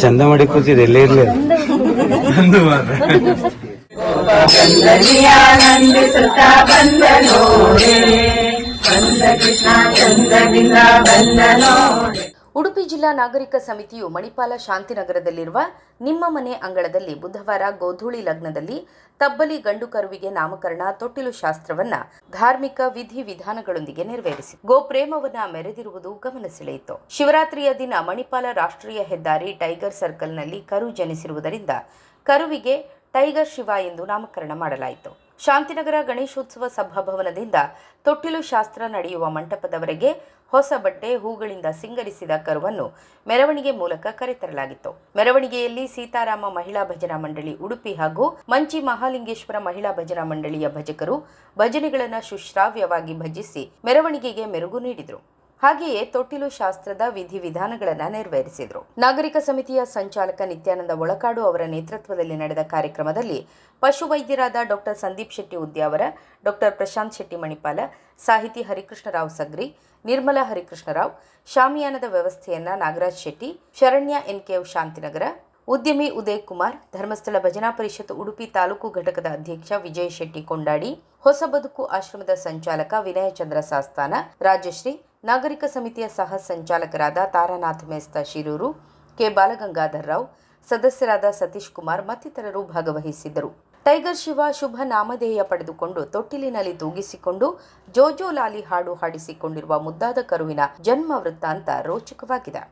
ಚಂದ ಮಾಡಿ ಕೂತಿದೆ ಎಲ್ಲೇ ಇರ್ಲಿ ಉಡುಪಿ ಜಿಲ್ಲಾ ನಾಗರಿಕ ಸಮಿತಿಯು ಮಣಿಪಾಲ ಶಾಂತಿನಗರದಲ್ಲಿರುವ ನಿಮ್ಮ ಮನೆ ಅಂಗಳದಲ್ಲಿ ಬುಧವಾರ ಗೋಧೂಳಿ ಲಗ್ನದಲ್ಲಿ ತಬ್ಬಲಿ ಗಂಡು ಕರುವಿಗೆ ನಾಮಕರಣ ತೊಟ್ಟಿಲು ಶಾಸ್ತ್ರವನ್ನ ಧಾರ್ಮಿಕ ವಿಧಿ ವಿಧಾನಗಳೊಂದಿಗೆ ನೆರವೇರಿಸಿ. ಗೋಪ್ರೇಮವನ್ನ ಮೆರೆದಿರುವುದು ಗಮನ ಸೆಳೆಯಿತು. ಶಿವರಾತ್ರಿಯ ದಿನ ಮಣಿಪಾಲ ರಾಷ್ಟ್ರೀಯ ಹೆದ್ದಾರಿ ಟೈಗರ್ ಸರ್ಕಲ್ನಲ್ಲಿ ಕರು ಜನಿಸಿರುವುದರಿಂದ ಕರುವಿಗೆ ಟೈಗರ್ ಶಿವ ಎಂದು ನಾಮಕರಣ ಮಾಡಲಾಯಿತು. ಶಾಂತಿನಗರ ಗಣೇಶೋತ್ಸವ ಸಭಾಭವನದಿಂದ ತೊಟ್ಟಿಲು ಶಾಸ್ತ್ರ ನಡೆಯುವ ಮಂಟಪದವರೆಗೆ ಹೊಸ ಬಟ್ಟೆ ಹೂಗಳಿಂದ ಸಿಂಗರಿಸಿದ ಕರುವನ್ನು ಮೆರವಣಿಗೆ ಮೂಲಕ ಕರೆತರಲಾಗಿತ್ತು. ಮೆರವಣಿಗೆಯಲ್ಲಿ ಸೀತಾರಾಮ ಮಹಿಳಾ ಭಜನಾ ಮಂಡಳಿ ಉಡುಪಿ ಹಾಗೂ ಮಂಚಿ ಮಹಾಲಿಂಗೇಶ್ವರ ಮಹಿಳಾ ಭಜನಾ ಮಂಡಳಿಯ ಭಜಕರು ಭಜನೆಗಳನ್ನು ಸುಶ್ರಾವ್ಯವಾಗಿ ಭಜಿಸಿ ಮೆರವಣಿಗೆಗೆ ಮೆರುಗು ನೀಡಿದರು. ಹಾಗೆಯೇ ತೊಟ್ಟಿಲು ಶಾಸ್ತ್ರದ ವಿಧಿವಿಧಾನಗಳನ್ನು ನೆರವೇರಿಸಿದರು. ನಾಗರಿಕ ಸಮಿತಿಯ ಸಂಚಾಲಕ ನಿತ್ಯಾನಂದ ಒಳಕಾಡು ಅವರ ನೇತೃತ್ವದಲ್ಲಿ ನಡೆದ ಕಾರ್ಯಕ್ರಮದಲ್ಲಿ ಪಶುವೈದ್ಯರಾದ ಡಾಕ್ಟರ್ ಸಂದೀಪ್ ಶೆಟ್ಟಿ ಉದ್ಯಾವರ ಡಾಕ್ಟರ್ ಪ್ರಶಾಂತ್ ಶೆಟ್ಟಿ ಮಣಿಪಾಲ, ಸಾಹಿತಿ ಹರಿಕೃಷ್ಣರಾವ್ ಸಗ್ರಿ, ನಿರ್ಮಲಾ ಹರಿಕೃಷ್ಣರಾವ್, ಶಾಮಿಯಾನದ ವ್ಯವಸ್ಥೆಯನ್ನ ನಾಗರಾಜ್ ಶೆಟ್ಟಿ, ಶರಣ್ಯ ಕೆ. ಶಾಂತಿನಗರ, ಉದ್ಯಮಿ ಉದಯ್ ಕುಮಾರ್, ಧರ್ಮಸ್ಥಳ ಭಜನಾ ಪರಿಷತ್ ಉಡುಪಿ ತಾಲೂಕು ಘಟಕದ ಅಧ್ಯಕ್ಷ ವಿಜಯ್ ಶೆಟ್ಟಿ ಕೊಂಡಾಡಿ ಹೊಸ ಬದುಕು ಆಶ್ರಮದ ಸಂಚಾಲಕ ವಿನಯಚಂದ್ರ ಸಾಸ್ತಾನ, ರಾಜಶ್ರೀ ನಾಗರಿಕ ಸಮಿತಿಯ ಸಹ ಸಂಚಾಲಕರಾದ ತಾರಾನಾಥ್ ಮೇಸ್ತ ಶಿರೂರು, ಕೆ. ಬಾಲಗಂಗಾಧರ್ ರಾವ್, ಸದಸ್ಯರಾದ ಸತೀಶ್ ಕುಮಾರ್ ಮತ್ತಿತರರು ಭಾಗವಹಿಸಿದ್ದರು. ಟೈಗರ್ ಶಿವ ಶುಭ ನಾಮಧೇಯ ಪಡೆದುಕೊಂಡು ತೊಟ್ಟಿಲಿನಲ್ಲಿ ತೂಗಿಸಿಕೊಂಡು ಜೋಜೋ ಲಾಲಿ ಹಾಡು ಹಾಡಿಸಿಕೊಂಡಿರುವ ಮುದ್ದಾದ ಕರುವಿನ ಜನ್ಮ ವೃತ್ತಾಂತ ರೋಚಕವಾಗಿದೆ.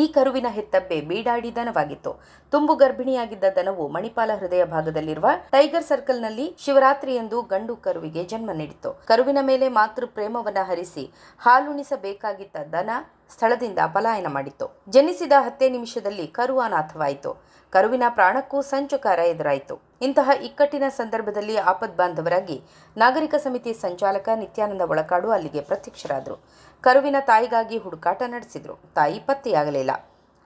ಈ ಕರುವಿನ ಹೆತ್ತಬ್ಬೆ ಬೀಡಾಡಿ ದನವಾಗಿತ್ತು. ತುಂಬು ಗರ್ಭಿಣಿಯಾಗಿದ್ದ ದನವು ಮಣಿಪಾಲ ಹೃದಯ ಭಾಗದಲ್ಲಿರುವ ಟೈಗರ್ ಸರ್ಕಲ್ನಲ್ಲಿ ಶಿವರಾತ್ರಿಯಂದು ಗಂಡು ಕರುವಿಗೆ ಜನ್ಮ ನೀಡಿತು ಕರುವಿನ ಮೇಲೆ ಮಾತೃ ಪ್ರೇಮವನ್ನ ಹರಿಸಿ ಹಾಲುಣಿಸಬೇಕಾಗಿದ್ದ ದನ ಸ್ಥಳದಿಂದ ಪಲಾಯನ ಮಾಡಿತ್ತು. ಜನಿಸಿದ ಹತ್ತೇ ನಿಮಿಷದಲ್ಲಿ ಕರು ಅನಾಥವಾಯಿತು. ಕರುವಿನ ಪ್ರಾಣಕ್ಕೂ ಸಂಚುಕಾರ ಎದುರಾಯಿತು. ಇಂತಹ ಇಕ್ಕಟ್ಟಿನ ಸಂದರ್ಭದಲ್ಲಿ ಆಪದ್ ಬಾಂಧವರಾಗಿ ನಾಗರಿಕ ಸಮಿತಿ ಸಂಚಾಲಕ ನಿತ್ಯಾನಂದ ಒಳಕಾಡು ಅಲ್ಲಿಗೆ ಪ್ರತ್ಯಕ್ಷರಾದರು. ಕರುವಿನ ತಾಯಿಗಾಗಿ ಹುಡುಕಾಟ ನಡೆಸಿದರು. ತಾಯಿ ಪತ್ತೆಯಾಗಲಿಲ್ಲ.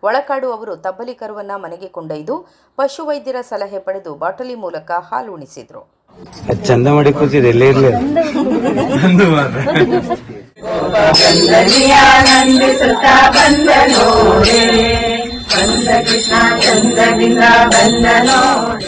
ಒಳಕಾಡು ಅವರು ತಬ್ಬಲಿ ಕರುವನ್ನ ಮನೆಗೆ ಕೊಂಡೊಯ್ದು ಪಶುವೈದ್ಯರ ಸಲಹೆ ಪಡೆದು ಬಾಟಲಿ ಮೂಲಕ ಹಾಲು ಉಣಿಸಿದ್ರು ಅದ್ ಚಂದ ಮಾಡಿ ಕೂತಿದೆ ಎಲ್ಲೇ ಇರ್ಲಿ ಅಂದು ಮಾತ್ರ